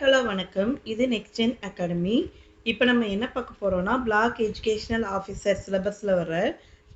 Hello வணக்கம். இது next gen academy இப்போ நம்ம என்ன பார்க்க போகிறோம்னா பிளாக் எஜுகேஷனல் ஆஃபீஸர் சிலபஸில் வர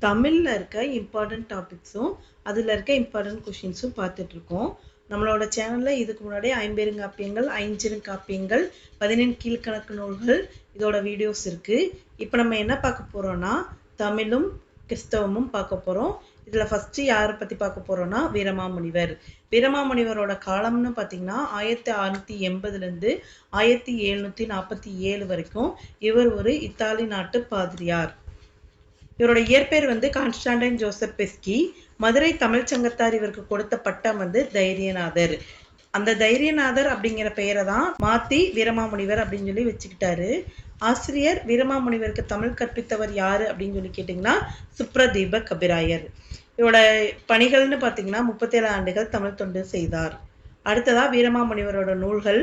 தமிழில் இருக்க இம்பார்ட்டன்ட் டாபிக்ஸும் அதில் இருக்க இம்பார்ட்டன்ட் கொஷின்ஸும் பார்த்துட்ருக்கோம் நம்மளோட சேனலில் இதுக்கு முன்னாடி ஐம்பெருங்காப்பியங்கள் ஐஞ்சிருங்காப்பியங்கள் பதினெண் கீழ்கணக்கு நூல்கள் இதோட வீடியோஸ் இருக்குது இப்போ நம்ம என்ன பார்க்க போகிறோம்னா தமிழும் கிறிஸ்தவமும் பார்க்க போகிறோம் இதில் ஃபஸ்ட்டு யாரை பற்றி பார்க்க போகிறோன்னா வீரமாமுனிவர். வீரமாமுனிவரோட காலம்னு பார்த்திங்கன்னா ஆயிரத்தி அறுநூற்றி எண்பதுலேருந்து ஆயிரத்தி எழுநூற்றி நாற்பத்தி ஏழு வரைக்கும் இவர் ஒரு இத்தாலி நாட்டு பாதிரியார். இவரோட இயற்பெயர் வந்து Constantine Joseph Beschi Madurai Tamil சங்கத்தார் இவருக்கு கொடுத்த பட்டம் வந்து தைரியநாதர். அந்த தைரியநாதர் அப்படிங்கிற பெயரை தான் மாற்றி வீரமாமுனிவர் அப்படின்னு சொல்லி வச்சுக்கிட்டாரு. ஆசிரியர் வீரமாமுனிவருக்கு தமிழ் கற்பித்தவர் யாரு அப்படின்னு சொல்லி கேட்டிங்கன்னா சுப்ரதீப கபிராயர். இவரோட பணிகள்னு பார்த்தீங்கன்னா முப்பத்தேழு ஆண்டுகள் தமிழ் தொண்டு செய்தார். அடுத்ததாக வீரமாமுனிவரோட நூல்கள்.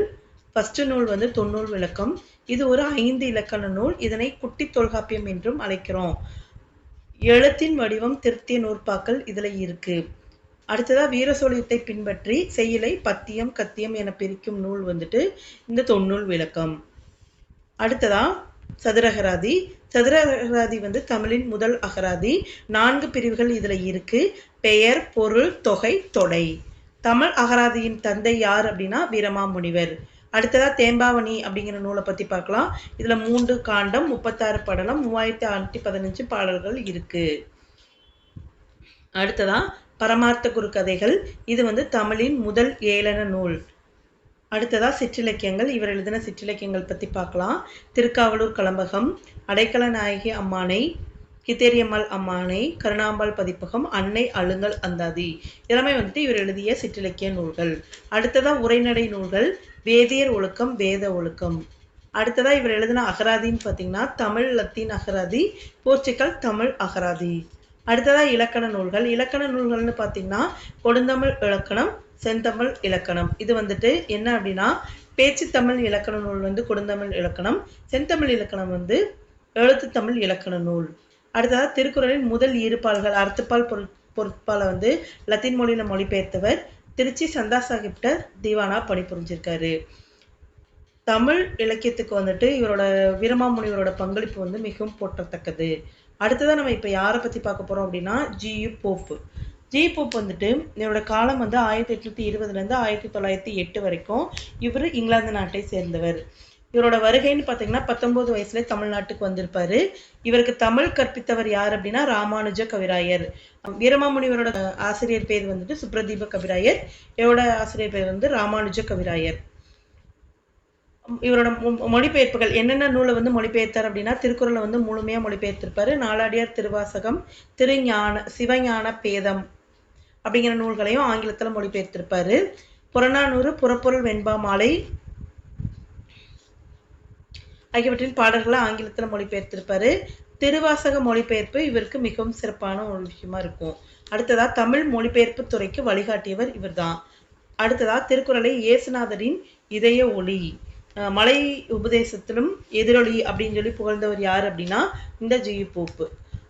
ஃபஸ்ட்டு நூல் வந்து தொன்னூல் விளக்கம். இது ஒரு ஐந்து இலக்கண நூல். இதனை குட்டி தொல்காப்பியம் என்றும் அழைக்கிறோம். எழுத்தின் வடிவம் திருத்திய நூற்பாக்கள் இதில் இருக்கு. அடுத்ததாக வீரசோழியத்தை பின்பற்றி செயலை பத்தியம் கத்தியம் என பிரிக்கும் நூல் வந்துட்டு இந்த தொன்னூல் விளக்கம். அடுத்ததாக சதுரகராதி. சதுரகராதி வந்து தமிழின் முதல் அகராதி. நான்கு பிரிவுகள் இதில் இருக்கு. பெயர் பொருள் தொகை தொடை. தமிழ் அகராதியின் தந்தை யார் அப்படின்னா வீரமாமுனிவர். அடுத்ததா தேம்பாவணி அப்படிங்கிற நூலை பற்றி பார்க்கலாம். இதில் மூன்று காண்டம் முப்பத்தாறு படலம் மூவாயிரத்தி அறுநூத்தி பதினஞ்சு பாடல்கள் இருக்கு. அடுத்ததா பரமார்த்த குரு கதைகள். இது வந்து தமிழின் முதல் ஏளன நூல். அடுத்ததாக சிற்றிலக்கியங்கள். இவர் எழுதின சிற்றிலக்கியங்கள் பற்றி பார்க்கலாம். திருக்காவலூர் கலம்பகம் அடைக்கல நாயகி அம்மானை கித்தேரியம்மாள் அம்மானை கருணாம்பாள் பதிப்பகம் அன்னை அழுங்கல் அந்தாதி. எல்லாமே வந்துட்டு இவர் எழுதிய சிற்றிலக்கிய நூல்கள். அடுத்ததாக உரைநடை நூல்கள் வேதியர் ஒழுக்கம் வேத ஒழுக்கம். அடுத்ததாக இவர் எழுதின அகராதின்னு பார்த்தீங்கன்னா தமிழ் லத்தீன் அகராதி போர்ச்சுக்கல் தமிழ் அகராதி. அடுத்ததாக இலக்கண நூல்கள். இலக்கண நூல்கள்னு பார்த்தீங்கன்னா கொடுந்தமிழ் இலக்கணம் செந்தமிழ் இலக்கணம். இது வந்துட்டு என்ன அப்படின்னா பேச்சு தமிழ் இலக்கண நூல் வந்து கொடுந்தமிழ் இலக்கணம். செந்தமிழ் இலக்கணம் வந்து எழுத்து தமிழ் இலக்கண நூல். அடுத்ததாக திருக்குறளின் முதல் ஈறுபால்கள் அறுத்துப்பால் பொருள் பொருட்பாலை வந்து லத்தீன் மொழியில் மொழிபெயர்த்தவர் திருச்சி சந்தா சாஹிப்ட தீவானா பணிபுரிஞ்சிருக்காரு. தமிழ் இலக்கியத்துக்கு வந்துட்டு இவரோட வீரமாமுனிவரோட பங்களிப்பு வந்து மிகவும் போற்றத்தக்கது. அடுத்ததாக நம்ம இப்போ யாரை பற்றி பார்க்க போகிறோம் அப்படின்னா ஜியு போப்பு. ஜி போப் வந்துட்டு இவரோட காலம் வந்து ஆயிரத்தி எட்நூற்றி இருபதுலேருந்து ஆயிரத்தி தொள்ளாயிரத்தி எட்டு வரைக்கும் இவர் இங்கிலாந்து நாட்டை சேர்ந்தவர். இவரோட வருகைன்னு பார்த்தீங்கன்னா பத்தொன்பது வயசுல தமிழ்நாட்டுக்கு வந்திருப்பாரு. இவருக்கு தமிழ் கற்பித்தவர் யார் அப்படின்னா ராமானுஜ கவிராயர். வீரமாமுனிவரோட ஆசிரியர் பேர் வந்துட்டு சுப்ரதீப கவிராயர். இவரோட ஆசிரியர் பேர் வந்து ராமானுஜ கவிராயர். இவரோட மொழிபெயர்ப்புகள் என்னென்ன நூலை வந்து மொழிபெயர்த்தார் அப்படின்னா திருக்குறளை வந்து முழுமையாக மொழிபெயர்த்திருப்பாரு. நாலாடியார் திருவாசகம் திருஞான சிவஞான பேதம். அப்படிங்கிற நூல்களையும் ஆங்கிலத்தில் மொழிபெயர்த்திருப்பாரு. புறநானூறு புறப்பொருள் வெண்பா மாலை ஆகியவற்றின் பாடல்களை ஆங்கிலத்தில் மொழிபெயர்த்திருப்பார். திருவாசக மொழிபெயர்ப்பு இவருக்கு மிகவும் சிறப்பான ஒரு விஷயமா இருக்கும். அடுத்ததா தமிழ் மொழிபெயர்ப்பு துறைக்கு வழிகாட்டியவர் இவர்தான். அடுத்ததா திருக்குறளை இயேசுநாதரின் இதய ஒளி மலை உபதேசத்திலும் எதிரொலி அப்படின்னு சொல்லி புகழ்ந்தவர் யார் அப்படின்னா இந்த ஜியு போப்பு.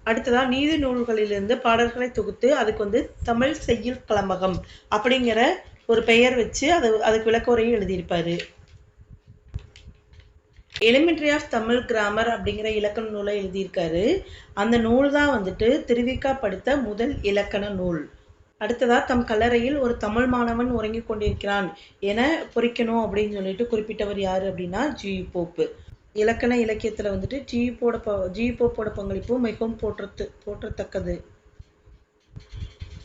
அடுத்ததா நீதி நூல்களிலிருந்து பாடல்களை தொகுத்து அதுக்கு வந்து தமிழ் செய்யுள் கலம்பகம் அப்படிங்கிற ஒரு பெயர் வச்சு அது அதுக்கு விளக்கோரையும் எழுதியிருப்பாரு. எலிமெண்ட்ரி ஆஃப் தமிழ் கிராமர் அப்படிங்கிற இலக்கண நூலை எழுதியிருக்காரு. அந்த நூல் தான் வந்துட்டு திருவிக்கா படுத்த முதல் இலக்கண நூல். அடுத்ததா தம் கல்லறையில் ஒரு தமிழ் மாணவன் உறங்கி கொண்டிருக்கிறான் என பொறிக்கணும் அப்படின்னு சொல்லிட்டு குறிப்பிட்டவர் யாரு அப்படின்னா ஜி போப்பு. இலக்கண இலக்கியத்தில் வந்துட்டு ஜீப்போட ப ஜீப்போப்போட பங்களிப்பு மிகவும் போற்றத்து போற்றத்தக்கது.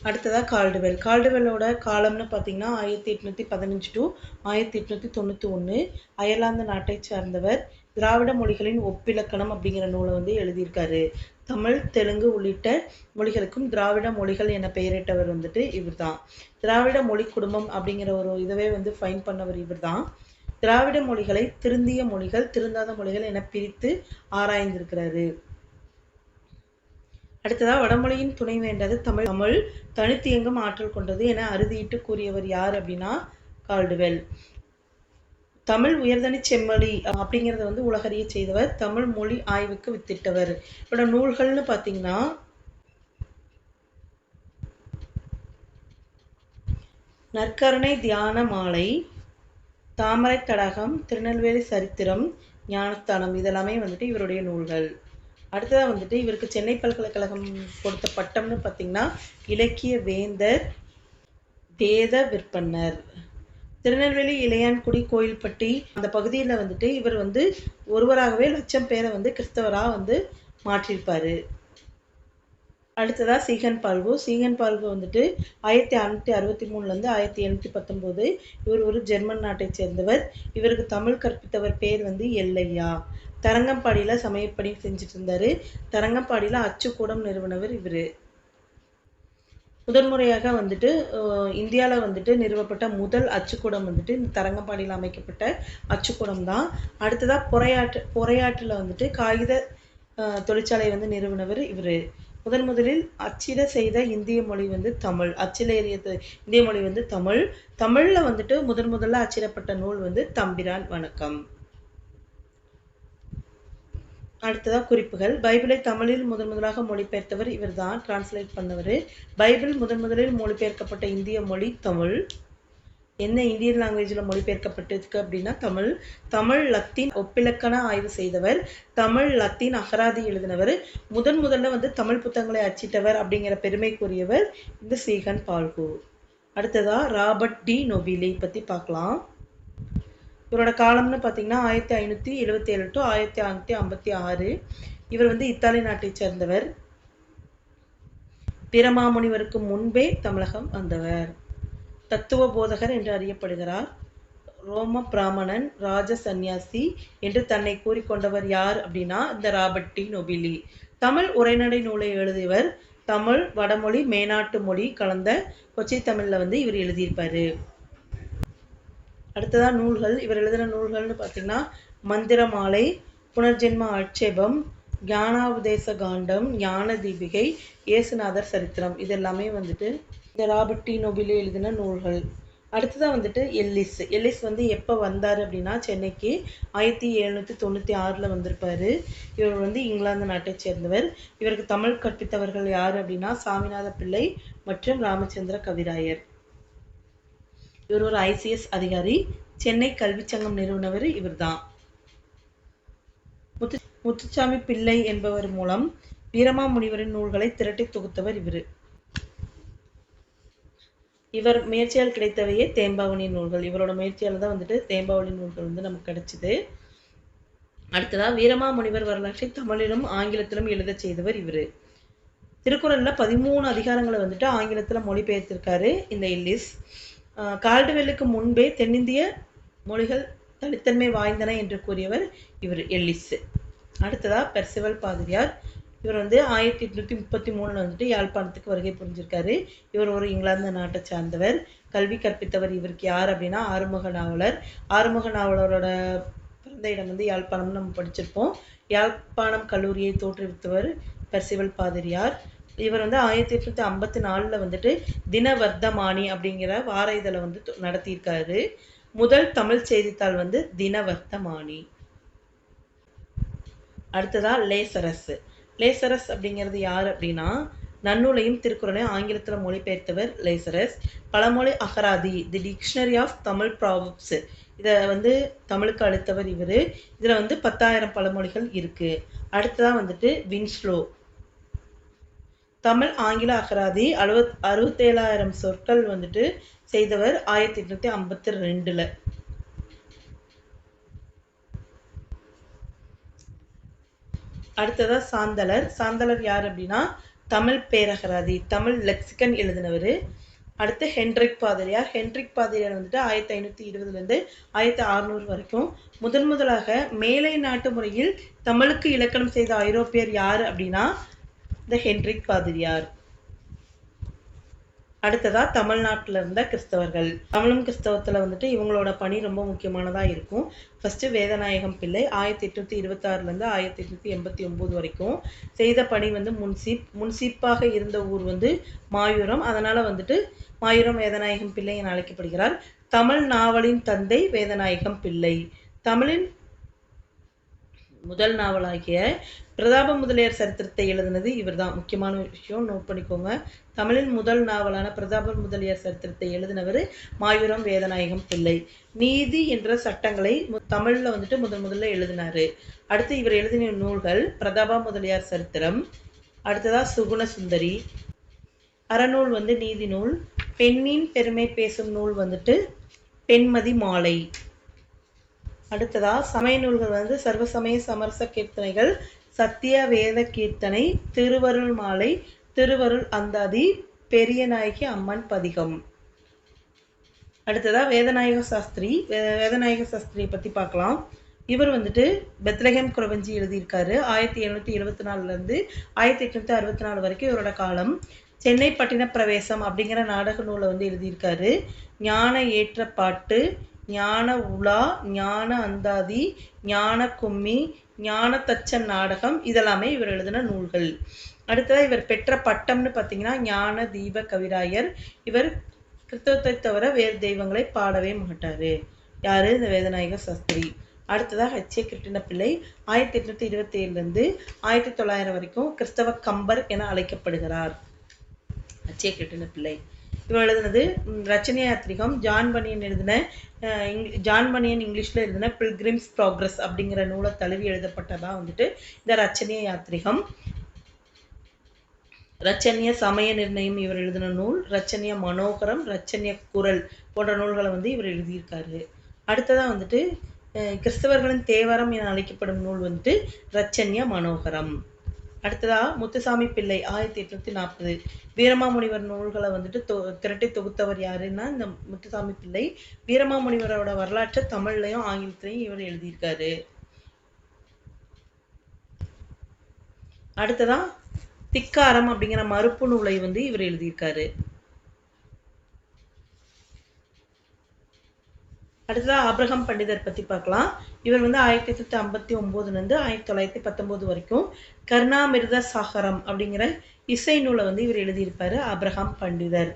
அடுத்ததாக கால்டுவெல். கால்டுவெல்லோட காலம்னு பார்த்தீங்கன்னா ஆயிரத்தி எட்நூற்றி பதினஞ்சு டு ஆயிரத்தி எட்நூற்றி தொண்ணூற்றி ஒன்று அயர்லாந்து நாட்டை சார்ந்தவர். திராவிட மொழிகளின் ஒப்பிலக்கணம் அப்படிங்கிற நூலை வந்து எழுதியிருக்காரு. தமிழ் தெலுங்கு உள்ளிட்ட மொழிகளுக்கும் திராவிட மொழிகள் என பெயரிட்டவர் வந்துட்டு இவர் தான் திராவிட மொழி குடும்பம் அப்படிங்கிற ஒரு இதவே வந்து ஃபைன் பண்ணவர் இவர் தான் திராவிட மொழிகளை திருந்திய மொழிகள் திருந்தாத மொழிகள் என பிரித்து ஆராய்ந்திருக்கிறாரு அடுத்ததாக வடமொழியின் துணை வேண்டது தமிழ். தமிழ் தனித்து எங்கும் ஆற்றல் கொண்டது என அறுதியிட்டு கூறியவர் யார் அப்படின்னா கால்டுவெல். தமிழ் உயர்தனி செம்மொழி அப்படிங்கிறத வந்து உலகறிய செய்தவர் தமிழ் மொழி ஆய்வுக்கு வித்திட்டவர். இவரோட நூல்கள்னு பார்த்தீங்கன்னா நற்கருணை தியான மாலை தாமரை தடாகம் திருநெல்வேலி சரித்திரம் ஞானஸ்தானம் இதெல்லாமே வந்துட்டு இவருடைய நூல்கள். அடுத்ததாக வந்துட்டு இவருக்கு சென்னை பல்கலைக்கழகம் கொடுத்த பட்டம்னு பார்த்தீங்கன்னா இலக்கிய வேந்தர் வேத விற்பனர் திருநெல்வேலி இளையான்குடி கோயில்பட்டி அந்த பகுதியில் வந்துட்டு இவர் வந்து ஒருவராகவே லட்சம் பேரை வந்து கிறிஸ்தவராக வந்து மாற்றியிருப்பார். அடுத்ததா சீகன் பால்கு. சீகன் பால்கு வந்துட்டு ஆயிரத்தி அறுநூத்தி அறுபத்தி மூணுலேருந்து ஆயிரத்தி எழுநூற்றி பத்தொம்போது இவர் ஒரு ஜெர்மன் நாட்டை சேர்ந்தவர். இவருக்கு தமிழ் கற்பித்தவர் பேர் வந்து எல்லையா. தரங்கம்பாடியில் சமயப்பணி செஞ்சுட்டு இருந்தாரு தரங்கம்பாடியில் அச்சுக்கூடம் நிறுவனவர் இவர். முதன்முறையாக வந்துட்டு இந்தியாவில் வந்துட்டு நிறுவப்பட்ட முதல் அச்சுக்கூடம் வந்துட்டு இந்த தரங்கம்பாடியில் அமைக்கப்பட்ட அச்சுக்கூடம் தான். அடுத்ததாக பொறையாற்று பொறையாற்றில் வந்துட்டு காகித தொழிற்சாலை வந்து நிறுவனவர் இவர். முதன் முதலில் அச்சிட செய்த இந்திய மொழி வந்து தமிழ். அச்சில ஏறிய இந்திய மொழி வந்து தமிழ். தமிழ்ல வந்துட்டு முதன் முதல்ல அச்சிடப்பட்ட நூல் வந்து தம்பிரான் வணக்கம். அடுத்ததாக குறிப்புகள். பைபிளை தமிழில் முதன் முதலாக மொழிபெயர்த்தவர் இவர்தான். டிரான்ஸ்லேட் பண்ணவர். பைபிள் முதன் முதலில் மொழிபெயர்க்கப்பட்ட இந்திய மொழி தமிழ். என்ன இந்தியன் லாங்குவேஜில் மொழிபெயர்க்கப்பட்டிருக்கு அப்படின்னா தமிழ் தமிழ் லத்தீன் ஒப்பிலக்கண ஆய்வு செய்தவர் தமிழ் லத்தீன் அகராதி எழுதினவர் முதன் முதல்ல வந்து தமிழ் புத்தகங்களை அச்சிட்டவர் அப்படிங்கிற பெருமைக்குரியவர் இந்த சீகன் பால்கு. அடுத்ததா ராபர்ட் டி. நொபிலி பற்றி பார்க்கலாம். இவரோட காலம்னு பார்த்தீங்கன்னா ஆயிரத்தி ஐநூற்றி எழுபத்தி ஏழு டு ஆயிரத்தி ஐநூற்றி ஐம்பத்தி ஆறு. இவர் வந்து இத்தாலி நாட்டைச் சேர்ந்தவர். பிரமாமுனிவருக்கு முன்பே தமிழகம் வந்தவர். தத்துவ போதகர் என்று அறியப்படுகிறார். ரோம பிராமணன் ராஜ சந்நியாசி என்று தன்னை கூறிக்கொண்டவர் யார் அப்படின்னா இந்த ராபர்ட் டி நொபிலி. தமிழ் உரைநடை நூலை எழுதியவர் தமிழ் வடமொழி மேனாட்டு மொழி கலந்த கொச்சை தமிழ்ல வந்து இவர் எழுதியிருப்பாரு. அடுத்ததா நூல்கள் இவர் எழுதின நூல்கள்னு பார்த்தீங்கன்னா மந்திரமாலை புனர்ஜென்ம ஆட்சேபம் ஞானாபதேச காண்டம் ஞான தீபிகை இயேசுநாதர் சரித்திரம். இது எல்லாமே வந்துட்டு இந்த ராபர்ட் டி நொபிலே எழுதின நூல்கள். அடுத்ததாக வந்துட்டு எல்லிஸ். எல்லிஸ் வந்து எப்போ வந்தார் அப்படின்னா சென்னைக்கு ஆயிரத்தி எழுநூற்றி தொண்ணூற்றி ஆறில் வந்திருப்பார். இவர் வந்து இங்கிலாந்து நாட்டைச் சேர்ந்தவர். இவருக்கு தமிழ் கற்பித்தவர்கள் யார் அப்படின்னா சாமிநாத பிள்ளை மற்றும் ராமச்சந்திர கவிராயர். இவர் ஒரு ஐசிஎஸ் அதிகாரி. சென்னை கல்விச் சங்கம் நிறுவனவர் இவர்தான். முத்து முத்துச்சாமி பிள்ளை என்பவர் மூலம் வீரமாமுனிவரின் நூல்களை திரட்டி தொகுத்தவர் இவர். இவர் முயற்சியால் கிடைத்தவையே தேம்பாவணி நூல்கள். இவரோட முயற்சியால் தான் வந்துட்டு தேம்பாவளி நூல்கள் வந்து நமக்கு கிடைச்சிது. அடுத்ததா வீரமாமுனிவர் வரலாற்றை தமிழிலும் ஆங்கிலத்திலும் எழுத செய்தவர் இவர். திருக்குறளில் பதிமூணு அதிகாரங்களை வந்துட்டு ஆங்கிலத்தில் மொழிபெயர்த்திருக்காரு இந்த இல்லிஸ். கால்டுவெல்லுக்கு முன்பே தென்னிந்திய மொழிகள் தனித்தன்மை வாய்ந்தன என்று கூறியவர் இவர் எல்லிஸ் அடுத்ததா பெர்சிவல் பாதிரியார். இவர் வந்து ஆயிரத்தி எட்நூத்தி முப்பத்தி மூணுல வந்துட்டு யாழ்ப்பாணத்துக்கு வருகை புரிஞ்சிருக்காரு. இவர் ஒரு இங்கிலாந்து நாட்டை சார்ந்தவர். கல்வி கற்பித்தவர் இவருக்கு யார் அப்படின்னா ஆறுமுக நாவலர். ஆறுமுக நாவலரோட பிறந்த இடம் வந்து யாழ்ப்பாணம்னு நம்ம படிச்சிருப்போம். யாழ்ப்பாணம் கல்லூரியை தோற்றுவித்தவர் பெர்சிவல் பாதிரியார். இவர் வந்து ஆயிரத்தி எட்நூத்தி ஐம்பத்தி நாலுல வந்துட்டு தினவர்த்தமானி அப்படிங்கிற வார இதழை வந்து நடத்தியிருக்காரு. முதல் தமிழ் செய்தித்தாள் வந்து தினவர்த்தமானி அடுத்ததா லேசரசு. லேசரஸ் அப்படிங்கிறது யார் அப்படின்னா நன்னூலையும் திருக்குறளையும் ஆங்கிலத்தில் மொழிபெயர்த்தவர் லேசரஸ். பழமொழி அகராதி the dictionary of Tamil proverbs இதை வந்து தமிழுக்கு அளித்தவர் இவர். இதில் வந்து பத்தாயிரம் பழமொழிகள் இருக்குது அடுத்ததாக வந்துட்டு வின்ஸ்லோ. தமிழ் ஆங்கில அகராதி அறுபத் அறுபத்தேழாயிரம் சொற்கள் வந்துட்டு செய்தவர் ஆயிரத்தி எட்நூற்றி ஐம்பத்தி ரெண்டில். அடுத்ததாக சாந்தலர். சாந்தலர் யார் அப்படின்னா தமிழ் பேரகராதி தமிழ் லெக்சிகன் எழுதினவர். அடுத்து ஹென்ட்ரிக் பாதிரியார். ஹென்ரிக் பாதிரியார் வந்துட்டு ஆயிரத்தி ஐநூற்றி இருபதுலேருந்து ஆயிரத்தி அறுநூறு வரைக்கும். முதன் முதலாக மேலை நாட்டு முறையில் தமிழுக்கு இலக்கணம் செய்த ஐரோப்பியர் யார் அப்படின்னா இந்த ஹென்ட்ரிக் பாதிரியார். அடுத்ததாக தமிழ்நாட்டில் இருந்த கிறிஸ்தவர்கள். தமிழும் கிறிஸ்தவத்தில் வந்துட்டு இவங்களோட பணி ரொம்ப முக்கியமானதாக இருக்கும். ஃபஸ்ட்டு வேதநாயகம் பிள்ளை ஆயிரத்தி எட்நூற்றி இருபத்தாறுலேருந்து ஆயிரத்தி எட்நூற்றி எண்பத்தி ஒம்பது வரைக்கும் செய்த பணி வந்து முன்சீப் முன்சீப்பாக இருந்த ஊர் வந்து மாயூரம். அதனால் வந்துட்டு மாயூரம் வேதநாயகம் பிள்ளை என அழைக்கப்படுகிறார். தமிழ் நாவலின் தந்தை வேதநாயகம் பிள்ளை. தமிழின் முதல் நாவலாகிய பிரதாப முதலியார் சரித்திரத்தை எழுதினது இவர் தான் முக்கியமான விஷயம் நோட் பண்ணிக்கோங்க. தமிழின் முதல் நாவலான பிரதாப முதலியார் சரித்திரத்தை எழுதினவர் மாயூரம் வேதநாயகம் பிள்ளை. நீதி என்ற சட்டங்களை மு- வந்துட்டு முதன் முதல்ல எழுதினாரு. அடுத்து இவர் எழுதின நூல்கள் பிரதாப முதலியார் சரித்திரம் அடுத்ததா சுகுண சுந்தரி. அறநூல் வந்து நீதி நூல். பெண்ணின் பெருமை பேசும் நூல் வந்துட்டு பெண்மதி மாலை. அடுத்ததா சமய நூல்கள் வந்து சர்வசமய சமரச கீர்த்தனைகள் சத்திய வேத கீர்த்தனை திருவருள் மாலை திருவருள் அந்தாதி பெரிய நாயகி அம்மன் பதிகம். அடுத்ததா வேதநாயக சாஸ்திரி வேதநாயக சாஸ்திரியை பத்தி பார்க்கலாம். இவர் வந்துட்டு பெத்லஹேம் குரவஞ்சி எழுதியிருக்காரு. ஆயிரத்தி எழுநூத்தி இருபத்தி நாலுல இருந்து ஆயிரத்தி எட்நூத்தி அறுபத்தி நாலு வரைக்கும் இவரோட காலம். சென்னை பட்டின பிரவேசம் அப்படிங்கிற நாடக நூலை வந்து எழுதியிருக்காரு. ஞான ஏற்ற பாட்டு ஞான உலா ஞான அந்தாதி ஞான கும்மி ஞான தச்சன் நாடகம் இதெல்லாமே இவர் எழுதின நூல்கள். அடுத்ததாக இவர் பெற்ற பட்டம்னு பார்த்தீங்கன்னா ஞான தீப கவிராயர். இவர் கிறிஸ்தவத்தை தவிர வேறு தெய்வங்களை பாடவே மாட்டார். யாரு? இந்த வேதநாயக சாஸ்திரி. அடுத்ததாக ஹெச்ஏ கிருட்டின பிள்ளை. ஆயிரத்தி எட்நூற்றி இருபத்தி ஏழுலேருந்து ஆயிரத்தி தொள்ளாயிரம் வரைக்கும் கிறிஸ்தவ கம்பர் என அழைக்கப்படுகிறார். ஹெச்ஏ கிருட்டின பிள்ளை. இவர் எழுதுனது ரச்சனை யாத்திரிகம் ஜான் பனியன் எழுதின இங்- ஜான் பனியன் இங்கிலீஷில் எழுதின பில்கிரிம்ஸ் ப்ராக்ரஸ் அப்படிங்கிற நூலை தழுவி எழுதப்பட்டதாக வந்துட்டு இந்த ரச்சனைய யாத்திரிகம் ரச்சனிய சமய நிர்ணயம் இவர் எழுதின நூல் ரச்சனிய மனோகரம் ரச்சனிய குரல் போன்ற நூல்களை வந்து இவர் எழுதியிருக்காரு. அடுத்ததாக வந்துட்டு கிறிஸ்தவர்களின் தேவரம் என அழைக்கப்படும் நூல் வந்துட்டு ரச்சன்ய மனோகரம். அடுத்ததா முத்துசாமி பிள்ளை ஆயிரத்தி எட்நூத்தி நாற்பது. வீரமாமுனிவர் நூல்களை வந்துட்டு தொ- திரட்டி தொகுத்தவர் யாருன்னா இந்த முத்துசாமி பிள்ளை. வீரமாமுனிவரோட வரலாற்றை தமிழ்லையும் ஆங்கிலத்திலையும் இவர் எழுதியிருக்காரு. அடுத்ததா திக்காரம் அப்படிங்கிற மறுப்பு நூலை வந்து இவர் எழுதியிருக்காரு. அடுத்ததா ஆபிரகாம் பண்டிதர் பத்தி பார்க்கலாம். இவர் வந்து ஆயிரத்தி எட்நூத்தி ஐம்பத்தி ஒம்போதுலேருந்து இருந்து ஆயிரத்தி தொள்ளாயிரத்தி பத்தொம்போது வரைக்கும் கருணாமிர்த சாகரம் அப்படிங்கிற இசை நூலை வந்து இவர் எழுதியிருப்பாரு ஆபிரகாம் பண்டிதர்.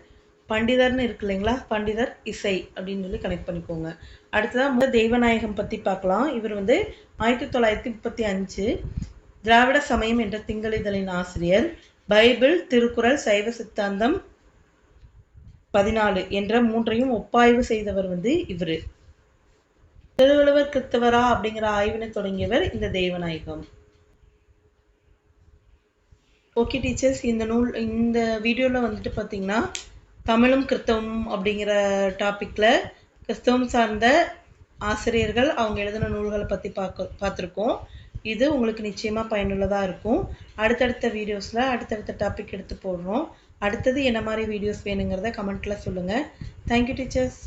பண்டிதர்னு இருக்கு இல்லைங்களா? பண்டிதர் இசை அப்படின்னு சொல்லி கனெக்ட் பண்ணிக்கோங்க. அடுத்ததா முதல் தெய்வநாயகம் பத்தி பார்க்கலாம். இவர் வந்து ஆயிரத்தி தொள்ளாயிரத்தி முப்பத்தி அஞ்சு திராவிட சமயம் என்ற திங்களிதழின் ஆசிரியர். பைபிள் திருக்குறள் சைவ சித்தாந்தம் பதினாலு என்ற மூன்றையும் ஒப்பாய்வு செய்தவர் வந்து இவரு. திருவள்ளுவர் கிறிஸ்தவரா அப்படிங்கிற ஆய்வினை தொடங்கியவர் இந்த தேவநாயகம். ஓகே டீச்சர்ஸ் இந்த நூல் இந்த வீடியோவில் வந்துட்டு பார்த்தீங்கன்னா தமிழும் கிறிஸ்தவம் அப்படிங்கிற டாப்பிக்கில் கிறிஸ்தவம் சார்ந்த ஆசிரியர்கள் அவங்க எழுதின நூல்களை பற்றி பார்க்க பார்த்துருக்கோம் இது உங்களுக்கு நிச்சயமாக பயனுள்ளதாக இருக்கும். அடுத்தடுத்த வீடியோஸில் அடுத்தடுத்த டாபிக் எடுத்து போடுறோம். அடுத்தது என்ன மாதிரி வீடியோஸ் வேணுங்கிறத கமெண்ட்டில் சொல்லுங்கள் தேங்க்யூ டீச்சர்ஸ்